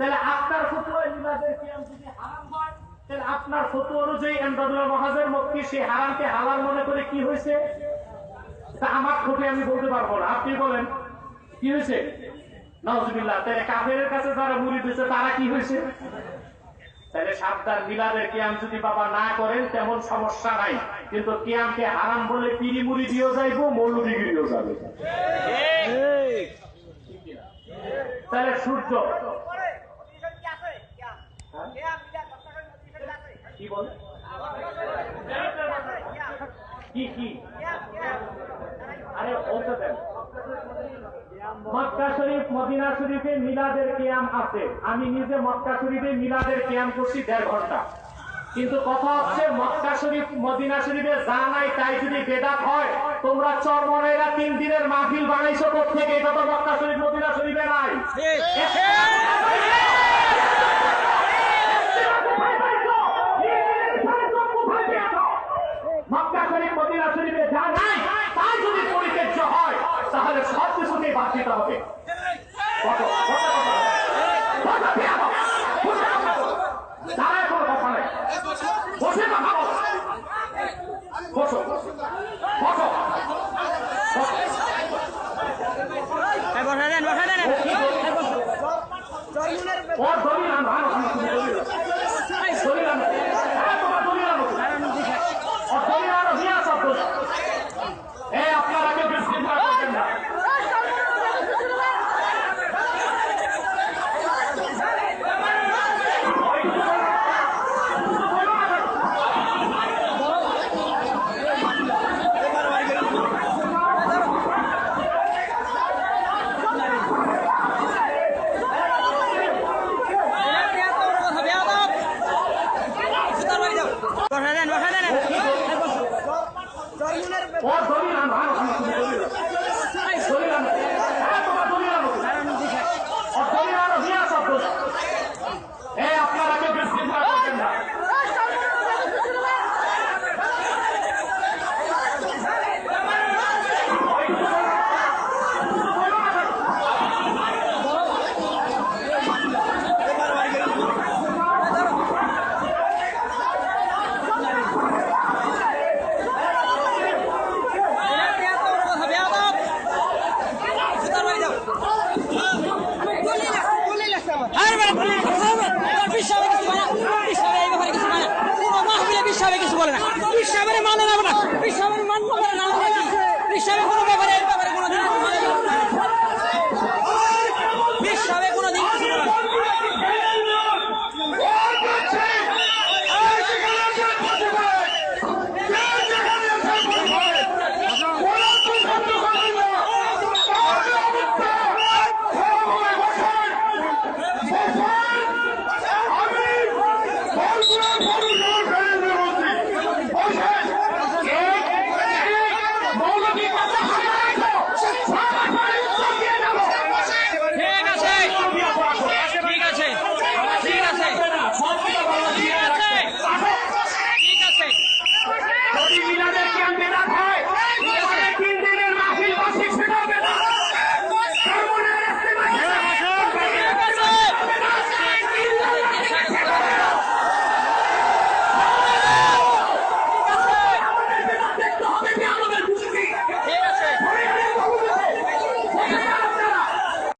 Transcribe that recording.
তাহলে আপনার ফতুয়া মিলাদের কিয়াম যদি হারাম হয় তাহলে আপনার ফতুয়া অনুযায়ী এমদাদুল্লাহ মহাজের মক্কি সেই হারামকে হালাল মনে করে কি হয়েছে? তা আমার ঠোঁটে আমি বলতে পারব না। আপনি বলেন কি হয়েছে? নজবিল্লাহ তাহলে কাফের কাছে যারা মুড়ি দিয়েছে তারা কি হয়েছে? তাহলে সাবধান মিলাদের কিয়াম যদি বাবা না করেন তেমন সমস্যা নাই। কিন্তু কিয়ামকে হারাম বলে পিড়ি মুড়ি দিয়েও যাইবো মৌলুদিগিরিও যাবে। তাহলে সূর্য কি বলে? কি কি? আরে মক্কা শরীফ, মদিনা শরীফে মিলাদের কিয়াম আছে। আমি নিজে মক্কা শরীফে মিলাদের কিয়াম করছি দেড় ঘণ্টা। কিন্তু কথা হচ্ছে, মক্কা শরীফ, মদিনা শরীফে যা নাই তাই যদি বেদাত হয়, তোমরা চরমনেরা তিন দিনের মাহফিল বানাইছো থেকে এটা তো মক্কা শরীফ, মদিনা শরীফে নাই। শরীফ মদিনা শরীফে যা নাই তাই যদি পরিত্যাজ্য হয় তাহলে সব কিছুতেই বাদ হবে। দাঁড়ায় কোনো কথা নাই। বসে কথা। বসো। বসো। বসো। বসা দেন বসা দেন? ওর দলিল আনো, পেশাবের মান বলার নাম পেশাবের